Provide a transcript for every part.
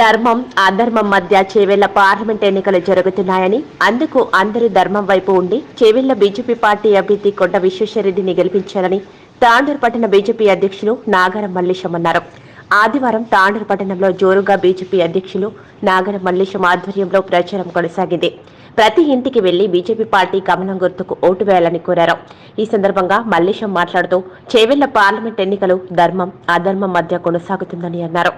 ధర్మం అధర్మం మధ్య చేవెళ్ళ పార్లమెంట్ ఎన్నికలు జరుగుతున్నాయని అందుకు అందరూ ధర్మం వైపు ఉండి చేవెళ్ళ బీజేపీ పార్టీ అభ్యర్థి కొండ విశ్వేశ్వరరెడ్డిని గెలిపించాలని తాండూరు పట్టణ బీజేపీ అధ్యక్షులు నాగారం మల్లేశం అన్నారు. ఆదివారం తాండూరు పట్టణంలో జోరుగా బీజేపీ అధ్యక్షులు నాగర మల్లేశం ఆధ్వర్యంలో ప్రచారం కొనసాగింది. ప్రతి ఇంటికి వెళ్ళి బీజేపీ పార్టీ కమలం గుర్తుకు ఓటు వేయాలని కోరారు. ఈ సందర్భంగా మల్లేశం మాట్లాడుతూ చేవెళ్ళ పార్లమెంట్ ఎన్నికలు ధర్మం అధర్మం మధ్య కొనసాగుతుందని అన్నారు.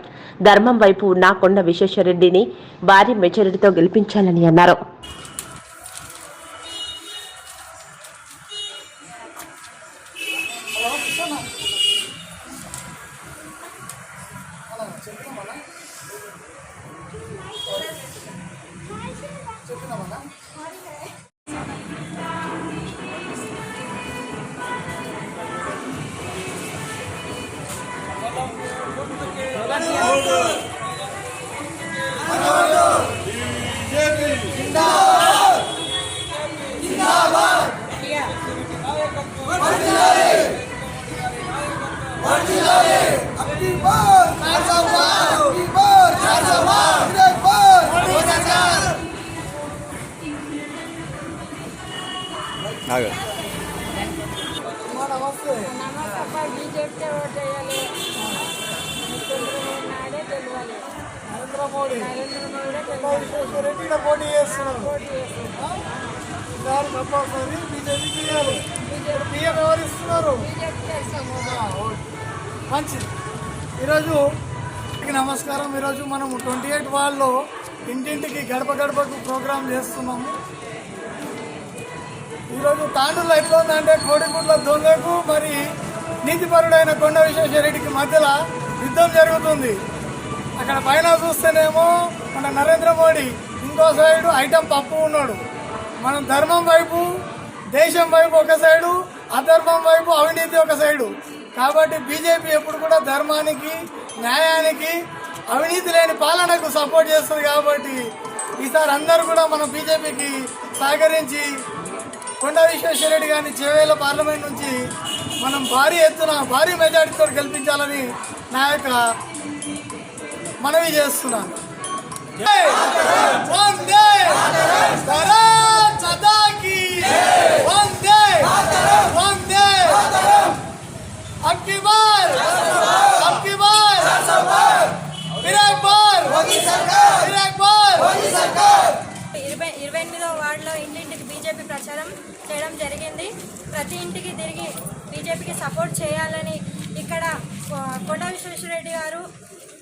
ధర్మం వైపు ఉన్న కొండ విశ్వేశ్వరరెడ్డిని భారీ మెజారిటీతో గెలిపించాలని అన్నారు. ఆగు. నమస్తప్ప బీజేపీ ఓటేయాలి చంద్రబాబు నాయుడే తెలియాలి నరేంద్ర మోడీ పోటీ చేస్తున్నారు కంపల్సరీ బీజేపీ చేయాలి ఎవరు ఇస్తున్నారు మంచిది ఈరోజు నమస్కారం. ఈరోజు మనం ట్వంటీ ఎయిట్ వార్డులో ఇంటింటికి గడప గడపకు ప్రోగ్రాం చేస్తున్నాము. ఈరోజు తాండూరులో ఎట్లా ఉందంటే కోడిగుడ్ల దొంగకు మరి నీతిపరుడైన కొండ విశ్వేశ్వరరెడ్డికి మధ్యలో యుద్ధం జరుగుతుంది. అక్కడ పైన చూస్తేనేమో మన నరేంద్ర మోడీ ఇంకో సైడు ఐటమ్ పప్పు ఉన్నాడు. మనం ధర్మం వైపు దేశం వైపు ఒక సైడు అధర్మం వైపు అవినీతి ఒక సైడు. కాబట్టి బీజేపీ ఎప్పుడు కూడా ధర్మానికి న్యాయానికి అవినీతి లేని పాలనకు సపోర్ట్ చేస్తుంది కాబట్టి ఈసారి అందరూ కూడా మనం బీజేపీకి సహకరించి కొండ విశ్వేశ్వరరెడ్డి గారిని చేవేల పార్లమెంట్ నుంచి మనం భారీ ఎత్తున భారీ మెజార్టీతో గెలిపించాలని నా యొక్క మనవి చేస్తున్నాను ఎనిమిదో వార్డులో ఇంటింటికి బీజేపీ ప్రచారం చేయడం జరిగింది. ప్రతి ఇంటికి తిరిగి బీజేపీకి సపోర్ట్ చేయాలని ఇక్కడ కొండ విశ్వేశ్వరరెడ్డి గారు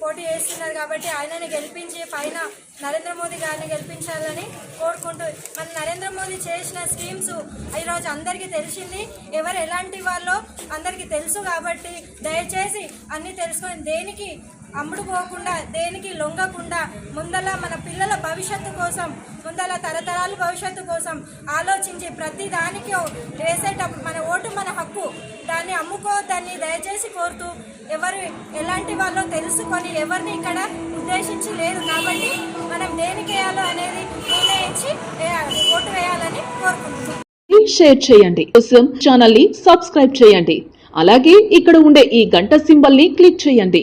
పోటీ చేస్తున్నారు కాబట్టి ఆయనని గెలిపించి పైన నరేంద్ర మోదీ గారిని గెలిపించాలని కోరుకుంటూ మన నరేంద్ర మోదీ చేసిన స్కీమ్స్ ఈరోజు అందరికీ తెలిసింది. ఎవరు ఎలాంటి వాళ్ళో అందరికీ తెలుసు కాబట్టి దయచేసి అన్నీ తెలుసుకొని దేనికి అమ్ముడుపోకుండా దేనికి లొంగకుండా ముందల మన పిల్లల భవిష్యత్తు కోసం ముందల తరతరాల భవిష్యత్తు కోసం ఆలోచించి ప్రతి దానికి వేసేటప్పుడు మన ఓటు మన హక్కు. దాన్ని అమ్ముకోవద్దని దయచేసి కోరుతూ ఎవరు ఎలాంటి వాళ్ళో తెలుసుకొని ఎవరిని ఇక్కడ ఉద్దేశించి లేదు కాబట్టి మనం దేనికి వేయాలో అనేది నిర్ణయించి వేయాలి ఓటు వేయాలని కోరుకుంటున్నాం. షేర్ చేయండి. కోసం ఛానల్ని సబ్స్క్రైబ్ చేయండి. అలాగే ఇక్కడ ఉండే ఈ గంట సింబల్ని క్లిక్ చేయండి.